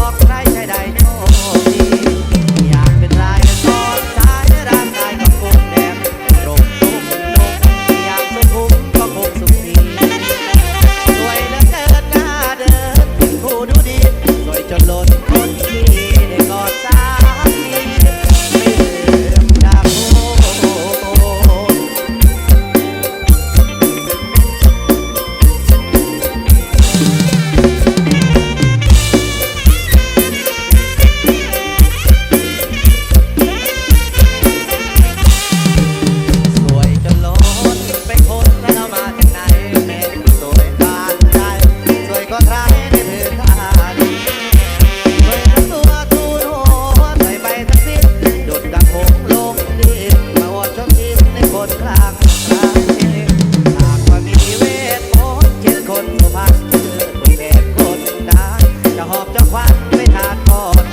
off ความไม่ทาดทอด